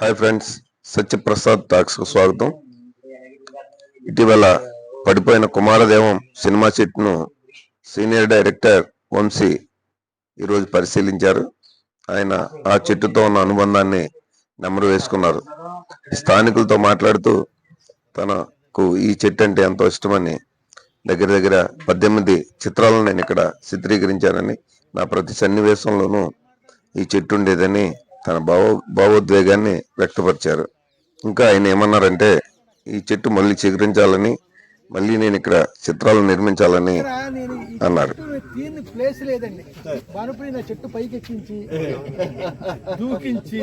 Hi friends Satyaprasad talks స్వాగతం. ఇటీవల పడిపోయిన కుమారదేవం సినిమా సెట్ను సీనియర్ డైరెక్టర్ వంశీ ఈరోజు పరిశీలించారు. ఆయన ఆ చెట్టుతో ఉన్న అనుబంధాన్ని నెమరు వేసుకున్నారు. స్థానికులతో మాట్లాడుతూ తనకు ఈ చెట్టు అంటే ఎంతో ఇష్టమని దగ్గర దగ్గర పద్దెనిమిది చిత్రాలను నేను ఇక్కడ చిత్రీకరించానని నా ప్రతి సన్నివేశంలోనూ ఈ చెట్టు ఉండేదని తన భావ భావోద్వేగాన్ని వ్యక్తపరిచారు. ఇంకా ఆయన ఏమన్నారంటే ఈ చెట్టు మళ్ళీ చిగురించాలని మళ్ళీ నేను ఇక్కడ చిత్రాలు నిర్మించాలని అన్నారు. తీరిని ప్లేస్ లేదండి. వనపడి నా చెట్టు పైకి ఎక్కించి దూకించి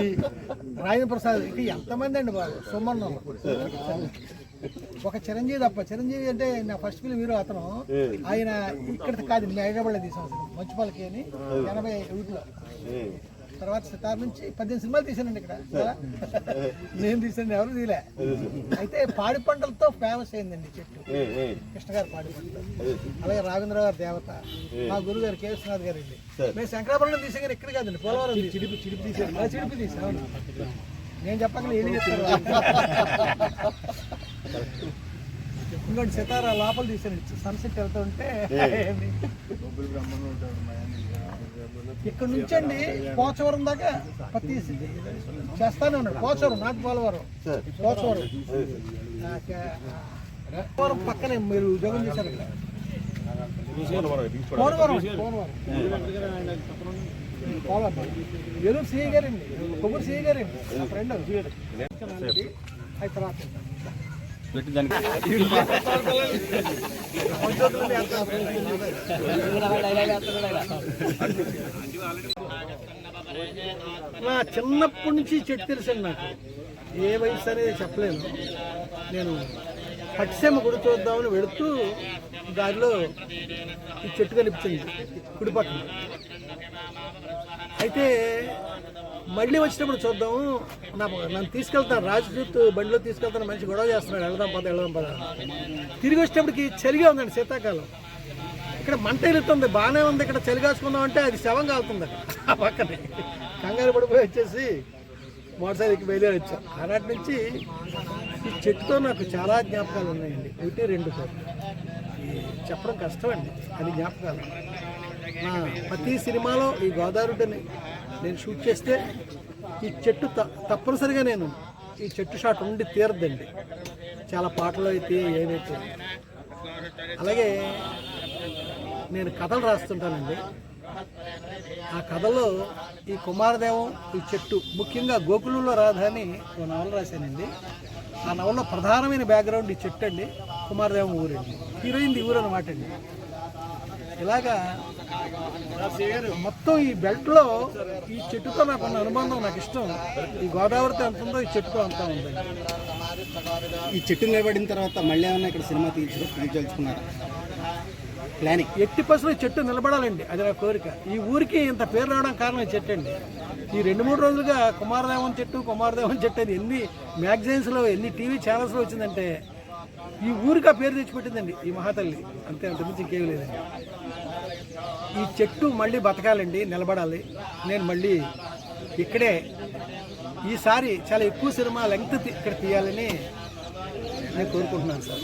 రాజేంద్ర ప్రసాద్ ఎంతమంది అండి బాబు? సుమన్నం. ఒక చిరంజీవి తప్ప చిరంజీవి అంటే నా ఫస్ట్ ఫిల్మ్ హీరో అతను. ఆయన ఇక్కడ కాదు హైదరాబాద్లో తీసాం మంచుపాలకి అని ఎనభై వీటిలో. తర్వాత సితార్ నుంచి పద్దెనిమిది సినిమాలు తీసానండి ఇక్కడ? నేను తీసాను ఎవరు తీలే అయితే పాడి పంటలతో ఫేమస్ అయిందండి చెట్టు. కృష్ణ గారు పాడి పంటలు. అలాగే రాఘవేంద్ర గారు దేవత. మా గురువు గారు కే. విశ్వనాథ్ గారు అండి మేము శంకరాపురం తీసే గారు ఇక్కడ కాదండి పోలవరం చిడిపి చిడిపి తీసారు. చిడిపి తీసాం. అవును. నేను చెప్పకుండా ఏం చెప్తారు? ఇంకోటి సితారా లోపల తీసాను. సన్సెట్ వెళ్తుంటే ఇక్కడ నుంచి అండి పోచవరం దాకా పత్తి చేస్తానే ఉన్నాడు. పోచవరం నాటి పోలవరం. పోచవరం. పోలవరం పక్కనే మీరు జగన్ చేశారు ఇక్కడ. పోలవరం పోలవరం. పోలవరం. ఏలూరు సిఐ గారండి. కొబ్బరి సిఐ గారండి. నా ఫ్రెండ్ అయితే పెట్టి నా చిన్నప్పటి నుంచి చెట్టు తెలుసండి నాకు. ఏ వయసు అనేది చెప్పలేను. నేను పట్టిసీమ గుడి చూద్దామని వెళుతూ దారిలో ఈ చెట్టు కనిపించింది. కుడి పక్కన అయితే మళ్ళీ వచ్చినప్పుడు చూద్దాము నా నన్ను తీసుకెళ్తాను రాజదూత్ బండిలో తీసుకెళ్తాను మంచి గొడవ చేస్తున్నాడు. వెళదాం పద వెళదాం పద తిరిగి వచ్చేటప్పటికి చలిగా ఉందండి శీతాకాలం. ఇక్కడ మంట ఎలుతుంది బాగానే ఉంది. ఇక్కడ చలిగాసుకుందాం అంటే అది శవం కాలుతుంది అక్కడ. ఆ పక్కనే. కంగారు పడిపోయి వచ్చేసి మోటార్ సైకిల్కి బయలుదేరి వచ్చాం. ఆనాటి నుంచి ఈ చెట్టుతో నాకు చాలా జ్ఞాపకాలు ఉన్నాయండి. ఒకటి రెండు చెప్పడం కష్టం అండి అది జ్ఞాపకాలు. ప్రతి సినిమాలో ఈ గోదావరి నేను షూట్ చేస్తే ఈ చెట్టు త- తప్పనిసరిగా నేను ఈ చెట్టు షాట్ ఉండి తీరదండి చాలా పాటలు అయితే ఏవైతే అలాగే నేను కథలు రాస్తుంటానండి. ఆ కథలో ఈ కుమారదేవం ఈ చెట్టు ముఖ్యంగా గోకులంలో రాధాని ఒక నవల రాశానండి. ఆ నవలలో ప్రధానమైన బ్యాక్గ్రౌండ్ ఈ చెట్టు అండి కుమారదేవం ఊరండి. హీరోయిన్ ఊరు అనమాట అండి ఇలాగా మొత్తం ఈ బెల్ట్లో ఈ చెట్టుతో నాకు ఉన్న అనుబంధం నాకు ఇష్టం. ఈ గోదావరితో ఎంత ఉందో ఈ చెట్టుతో అంతా ఉందండి ఈ చెట్టు నిలబడిన తర్వాత మళ్ళీ ఏమన్నా ఇక్కడ సినిమా తీర్చు ప్లానింగ్ ఎట్టి పసులు చెట్టు నిలబడాలండి. అది నా కోరిక. ఈ ఊరికి ఇంత పేరు రావడం కారణం ఈ చెట్టు అండి. ఈ రెండు మూడు రోజులుగా కుమారదేవన్ చెట్టు కుమారదేవన్ చెట్టు అని ఎన్ని మ్యాగజైన్స్లో ఎన్ని టీవీ ఛానల్స్లో వచ్చిందంటే ఈ ఊరికి ఆ పేరు తెచ్చిపెట్టిందండి ఈ మహాతల్లి. అంతే అంతకుమించి ఇంకేం లేదండి. ఈ చెట్టు మళ్ళీ బతకాలండి నిలబడాలి. నేను మళ్ళీ ఇక్కడే ఈసారి చాలా ఎక్కువ సినిమా లెంగ్త్ ఇక్కడ తీయాలని నేను కోరుకుంటున్నాను సార్.